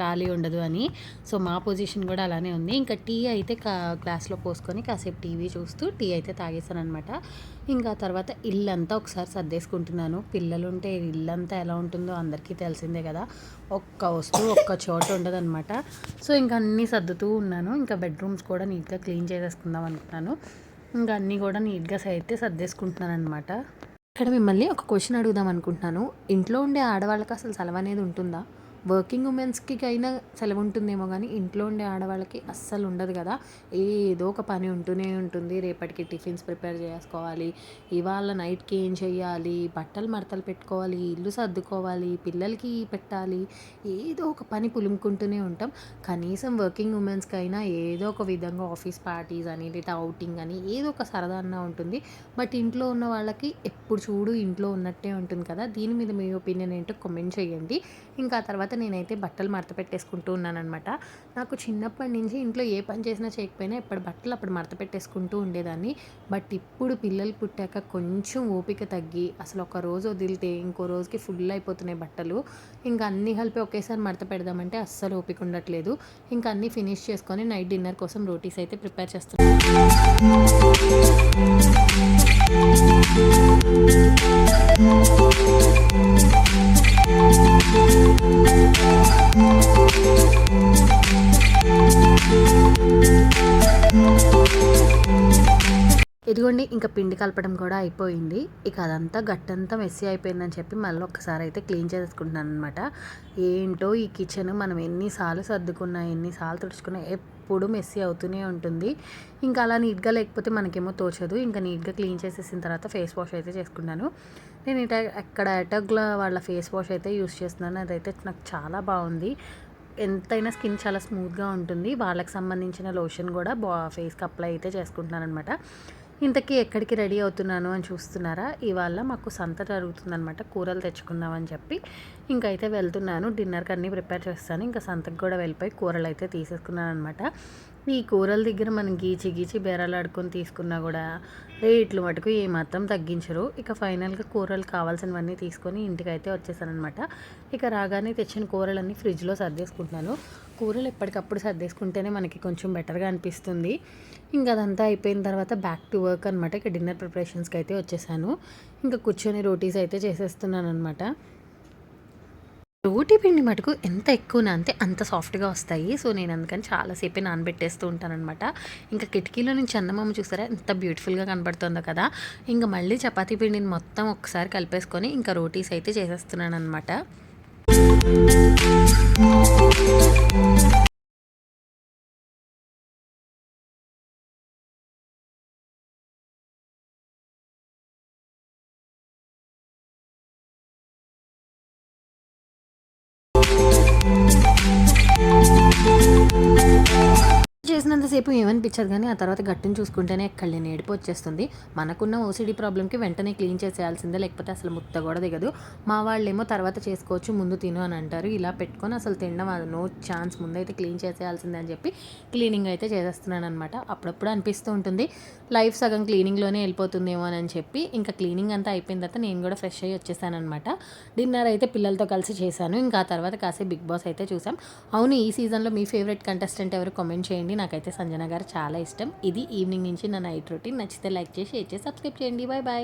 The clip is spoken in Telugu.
ఖాళీ ఉండదు అని. సో మా పొజిషన్ కూడా అలానే ఉంది. ఇంకా టీ అయితే కా గ్లాస్లో పోసుకొని కాసేపు టీవీ చూస్తూ టీ అయితే తాగేసాను అనమాట ఇంకా తర్వాత ఇల్లంతా ఒకసారి సర్దేసుకుంటున్నాను. పిల్లలు ఉంటే ఇల్లంతా ఎలా ఉంటుందో అందరికీ తెలిసిందే కదా. ఒక్క వస్తువు ఒక్క చోట ఉండదు అనమాట సో ఇంకా అన్నీ సర్దుతూ ఉన్నాను. ఇంకా బెడ్రూమ్స్ కూడా నీట్గా క్లీన్ చేసేసుకుందాం అనుకున్నాను. ఇంకా అన్నీ కూడా నీట్గా అయితే సర్దేసుకుంటున్నాను అనమాట ఇక్కడ మిమ్మల్ని ఒక క్వశ్చన్ అడుగుదాం అనుకుంటున్నాను. ఇంట్లో ఉండే ఆడవాళ్ళకి అసలు సెలవు అనేది ఉంటుందా? వర్కింగ్ ఉమెన్స్కి అయినా సెలవు ఉంటుందేమో కానీ ఇంట్లో ఉండే ఆడవాళ్ళకి అస్సలు ఉండదు కదా. ఏదో ఒక పని ఉంటూనే ఉంటుంది. రేపటికి టిఫిన్స్ ప్రిపేర్ చేసుకోవాలి. ఇవాళ నైట్కి ఏం చేయాలి బట్టలు మడతలు పెట్టుకోవాలి. ఇల్లు సర్దుకోవాలి. పిల్లలకి పెట్టాలి. ఏదో ఒక పని పులుముకుంటూనే ఉంటాం. కనీసం వర్కింగ్ ఉమెన్స్కి అయినా ఏదో ఒక విధంగా ఆఫీస్ పార్టీస్ అని లేదా అవుటింగ్ అని ఏదో ఒక సరదా అన్న ఉంటుంది. బట్ ఇంట్లో ఉన్న వాళ్ళకి ఎప్పుడు చూడు ఇంట్లో ఉన్నట్టే ఉంటుంది కదా. దీని మీద మీ ఒపీనియన్ ఏంటో కామెంట్ చేయండి. ఇంకా తర్వాత నేనైతే బట్టలు మడత పెట్టేసుకుంటూ ఉన్నానమాట నాకు చిన్నప్పటి నుంచి ఇంట్లో ఏ పని చేసినా చేయకపోయినా ఎప్పటి బట్టలు అప్పుడు మడత పెట్టేసుకుంటూ ఉండేదాన్ని. బట్ ఇప్పుడు పిల్లలు పుట్టాక కొంచెం ఓపిక తగ్గి అసలు ఒక రోజు వదిలితే ఇంకో రోజుకి ఫుల్ అయిపోతున్నాయి బట్టలు. ఇంకా అన్నీ కలిపి ఒకేసారి మడత పెడదామంటే అస్సలు ఓపిక ఉండట్లేదు. ఇంకా అన్నీ ఫినిష్ చేసుకొని నైట్ డిన్నర్ కోసం రోటీస్ అయితే ప్రిపేర్ చేస్తున్నాను ఇదిగోండి ఇంకా పిండి కలపడం కూడా అయిపోయింది. ఇక అదంతా గట్టంతా మెస్సీ అయిపోయిందని చెప్పి మళ్ళీ ఒక్కసారి అయితే క్లీన్ చేసుకుంటున్నాను అనమాట ఏంటో ఈ కిచెన్ మనం ఎన్నిసార్లు సర్దుకున్నా ఎన్నిసార్లు తుడుచుకున్నా ఎప్పుడు మెస్సీ అవుతూనే ఉంటుంది. ఇంకా అలా నీట్గా లేకపోతే మనకేమో తోచదు. ఇంకా నీట్గా క్లీన్ చేసేసిన తర్వాత ఫేస్ వాష్ అయితే చేసుకున్నాను. నేను ఇట ఎక్కడ అటగ్ల వాళ్ళ ఫేస్ వాష్ అయితే యూస్ చేస్తున్నాను. అదైతే నాకు చాలా బాగుంది. ఎంతైనా స్కిన్ చాలా స్మూత్గా ఉంటుంది. వాళ్ళకి సంబంధించిన లోషన్ కూడా బా ఫేస్కి అప్లై అయితే చేసుకుంటున్నాను అనమాట ఇంతకీ ఎక్కడికి రెడీ అవుతున్నాను అని చూస్తున్నారా? ఇవాళ మాకు సంత జరుగుతుందనమాట కూరలు తెచ్చుకుందామని చెప్పి ఇంకైతే వెళ్తున్నాను. డిన్నర్కి అన్నీ ప్రిపేర్ చేస్తాను. ఇంకా సంతకు కూడా వెళ్ళిపోయి కూరలు అయితే తీసేసుకున్నాను అనమాట ఈ కూరల దగ్గర మనం గీచి గీచి బేరాలు ఆడుకొని తీసుకున్నా కూడా రేట్లు మటుకు ఏమాత్రం తగ్గించరు. ఇక ఫైనల్గా కూరలు కావాల్సినవన్నీ తీసుకొని ఇంటికి అయితే వచ్చేసానమాట ఇక రాగానే తెచ్చిన కూరలన్నీ ఫ్రిడ్జ్లో సర్దేసుకుంటున్నాను. కూరలు ఎప్పటికప్పుడు సర్దేసుకుంటేనే మనకి కొంచెం బెటర్గా అనిపిస్తుంది. ఇంకా అదంతా అయిపోయిన తర్వాత బ్యాక్ టు వర్క్ అనమాట ఇక డిన్నర్ ప్రిపరేషన్స్కి అయితే వచ్చేసాను. ఇంకా కూర్చొని రోటీస్ అయితే చేసేస్తున్నాను అనమాట రోటీ పిండి మటుకు ఎంత ఎక్కువ నానితే అంత సాఫ్ట్గా వస్తాయి. సో నేను అందుకని చాలాసేపే నానబెట్టేస్తూ ఉంటానన్నమాట. ఇంకా కిటికీలో నుంచి చందమామ చూసారా? ఎంత బ్యూటిఫుల్గా కనబడుతుందో కదా! ఇంకా మళ్ళీ చపాతీ పిండిని మొత్తం ఒకసారి కలిపేసుకొని ఇంకా రోటీస్ అయితే చేసేస్తున్నాను అనమాట చేసినంతసేపు ఏమనిపించదు కానీ ఆ తర్వాత గట్టిని చూసుకుంటేనే ఎక్కడ లేని ఏడుపు వచ్చేస్తుంది. మనకున్న ఓసిడి ప్రాబ్లంకి వెంటనే క్లీన్ చేసేయాల్సిందే లేకపోతే అసలు ముత్త కూడా దిగదు. మా వాళ్ళేమో తర్వాత చేసుకోవచ్చు ముందు తిను అని అంటారు. ఇలా పెట్టుకొని అసలు తినడం నో ఛాన్స్ ముందైతే క్లీన్ చేసేయాల్సిందే అని చెప్పి క్లీనింగ్ అయితే చేసేస్తున్నాను అనమాట అప్పుడప్పుడు అనిపిస్తూ ఉంటుంది. లైఫ్ సగం క్లీనింగ్లోనే వెళ్ళిపోతుందేమో అని చెప్పి ఇంకా క్లీనింగ్ అంతా అయిపోయిన తర్వాత నేను కూడా ఫ్రెష్ అయ్యి వచ్చేసాను అనమాట డిన్నర్ అయితే పిల్లలతో కలిసి చేశాను. ఇంకా ఆ తర్వాత కాసేపు బిగ్ బాస్ అయితే చూసాం. అవును ఈ సీజన్లో మీ ఫేవరెట్ కంటెస్టెంట్ ఎవరు? కామెంట్ చేయండి. నాకైతే నాకైతే సంజన గారు చాలా ఇష్టం. ఇది ఈవినింగ్ నుంచి నా నైట్ రొటీన్. నచ్చితే లైక్ చేసి షేర్ చేసి సబ్స్క్రైబ్ చేయండి. Bye bye